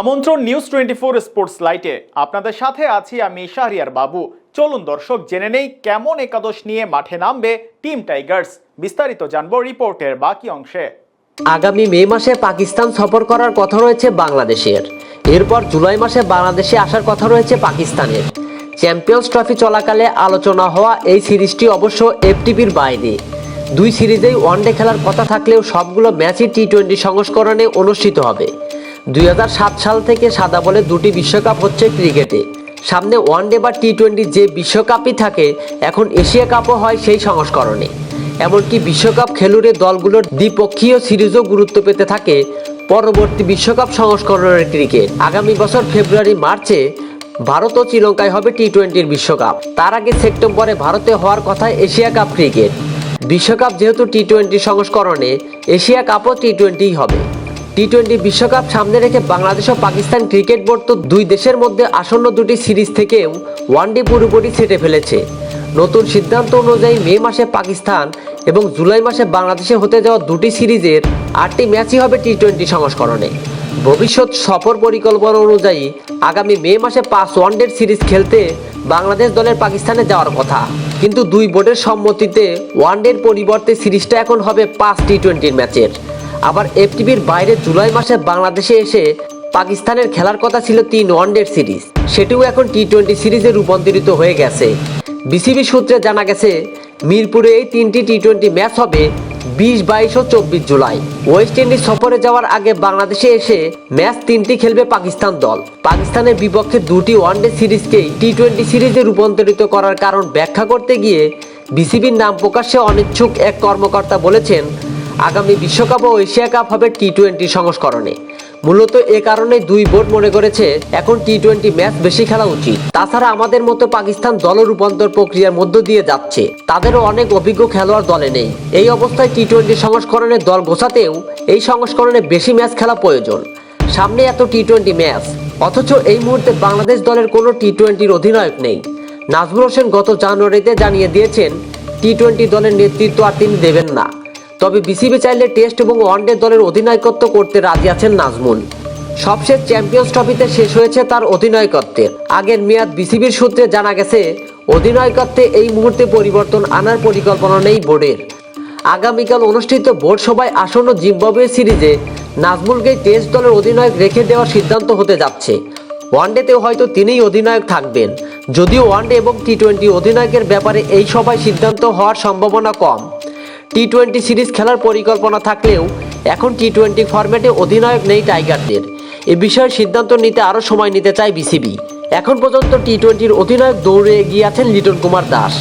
আমন্ত্রণ news twenty four sports লাইটে আপনাদের সাথে আছি আমি শাহরিয়ার বাবু। চলুন দর্শক, জেনে নেই কেমন একাদশ নিয়ে মাঠে নামবে টিম টাইগার্স বিস্তারিত জানব রিপোর্টের বাকি অংশে। আগামী মে মাসে পাকিস্তান সফর করার কথা রয়েছে বাংলাদেশের। এরপর জুলাই মাসে বাংলাদেশে আসার কথা রয়েছে পাকিস্তানের। চ্যাম্পিয়ন্স ট্রফি চলাকালে আলোচনা হওয়া এই সিরিজটি অবশ্য এফটিপির বাইরে। দুই সিরিজেই ওয়ানডে খেলার কথা থাকলেও সবগুলো ম্যাচই টি টোয়েন্টি সংস্করণে অনুষ্ঠিত হবে। দুই হাজার সাত সাল থেকে সাদা বলে দুটি বিশ্বকাপ হচ্ছে ক্রিকেটে। সামনে ওয়ানডে বা টি টোয়েন্টি যে বিশ্বকাপই থাকে, এখন এশিয়া কাপও হয় সেই সংস্করণে। এমনকি বিশ্বকাপ খেলুড়ে দলগুলোর দ্বিপক্ষীয় সিরিজও গুরুত্ব পেতে থাকে পরবর্তী বিশ্বকাপ সংস্করণের ক্রিকেট। আগামী বছর ফেব্রুয়ারি, মার্চে ভারত ও শ্রীলঙ্কায় হবে টি টোয়েন্টির বিশ্বকাপ। তার আগে সেপ্টেম্বরে ভারতে হওয়ার কথা এশিয়া কাপ ক্রিকেট। বিশ্বকাপ যেহেতু টি টোয়েন্টি সংস্করণে, এশিয়া কাপও টি টোয়েন্টিই হবে। টি টোয়েন্টি বিশ্বকাপ সামনে রেখে বাংলাদেশ ও পাকিস্তান ক্রিকেট বোর্ড তো দুই দেশের মধ্যে আসন্ন দুটি সিরিজ থেকেও ওয়ানডে পুরোপুরি সেটে ফেলেছে। নতুন সিদ্ধান্ত অনুযায়ী মে মাসে পাকিস্তান এবং জুলাই মাসে বাংলাদেশে হতে যাওয়া দুটি সিরিজের আটটি ম্যাচই হবে টি টোয়েন্টি সংস্করণে। ভবিষ্যৎ সফর পরিকল্পনা অনুযায়ী আগামী মে মাসে পাঁচ ওয়ানডের সিরিজ খেলতে বাংলাদেশ দলের পাকিস্তানে যাওয়ার কথা। কিন্তু দুই বোর্ডের সম্মতিতে ওয়ানডের পরিবর্তে সিরিজটা এখন হবে পাঁচ টি টোয়েন্টির ম্যাচের। আবার এফটিভির বাইরে জুলাই মাসে বাংলাদেশে এসে পাকিস্তানের খেলার কথা ছিল তিন ওয়ানডের সিরিজ। সেটিও এখন টি টোয়েন্টি সিরিজে রূপান্তরিত হয়ে গেছে। বিসিবি সূত্রে জানা গেছে, মিরপুরে এই তিনটি টি টোয়েন্টি ম্যাচ হবে বিশ, বাইশ ও চব্বিশ জুলাই। ওয়েস্ট ইন্ডিজ সফরে যাওয়ার আগে বাংলাদেশে এসে ম্যাচ তিনটি খেলবে পাকিস্তান দল। পাকিস্তানের বিপক্ষে দুটি ওয়ানডে সিরিজকেই টি টোয়েন্টি সিরিজে রূপান্তরিত করার কারণ ব্যাখ্যা করতে গিয়ে বিসিবির নাম প্রকাশে অনিচ্ছুক এক কর্মকর্তা বলেছেন আগামী বিশ্বকাপ ও এশিয়া কাপ হবে টি টোয়েন্টি সংস্করণে। মূলত এ কারণে দুই বোর্ড মনে করেছে, এখন টি টোয়েন্টি ম্যাচ বেশি খেলা উচিত। তাছাড়া আমাদের মতো পাকিস্তান দল রূপান্তর প্রক্রিয়ার মধ্য দিয়ে যাচ্ছে। তাদেরও অনেক অভিজ্ঞ খেলোয়াড় দলে নেই। এই অবস্থায় টি টোয়েন্টি সংস্করণে দল গোছাতেও এই সংস্করণে বেশি ম্যাচ খেলা প্রয়োজন। সামনে এত টি টোয়েন্টি ম্যাচ। অথচ এই মুহূর্তে বাংলাদেশ দলের কোনো টি টোয়েন্টির অধিনায়ক নেই। নাজমুল হোসেন গত জানুয়ারিতে জানিয়ে দিয়েছেন টি টোয়েন্টি দলের নেতৃত্ব আর তিনি দেবেন না। তবে বিসিবি চাইলে টেস্ট এবং ওয়ানডে দলের অধিনায়কত্ব করতে রাজি আছেন নাজমুল। সবশেষ চ্যাম্পিয়ন্স ট্রফিতে শেষ হয়েছে তার অধিনায়কত্বের আগের মেয়াদ বিসিবির সূত্রে জানা গেছে, অধিনায়কত্বে এই মুহূর্তে পরিবর্তন আনার পরিকল্পনা নেই বোর্ডের। আগামীকাল অনুষ্ঠিত বোর্ড সভায় আসন্ন জিম্বাবুয়ে সিরিজে নাজমুলকেই টেস্ট দলের অধিনায়ক রেখে দেওয়ার সিদ্ধান্ত হতে যাচ্ছে। ওয়ানডেতেও হয়তো তিনিই অধিনায়ক থাকবেন। যদিও ওয়ানডে এবং টি টোয়েন্টি অধিনায়কের ব্যাপারে এই সভায় সিদ্ধান্ত হওয়ার সম্ভাবনা কম। টি টোয়েন্টি সিরিজ খেলার পরিকল্পনা থাকলেও এখন টি টোয়েন্টি ফরম্যাটে অধিনায়ক নেই টাইগারদের এ বিষয়ে সিদ্ধান্ত নিতে আরও সময় নিতে চায় বিসিবি এখন পর্যন্ত টি টোয়েন্টির অধিনায়ক দৌড়ে এগিয়ে আছেন লিটন কুমার দাস।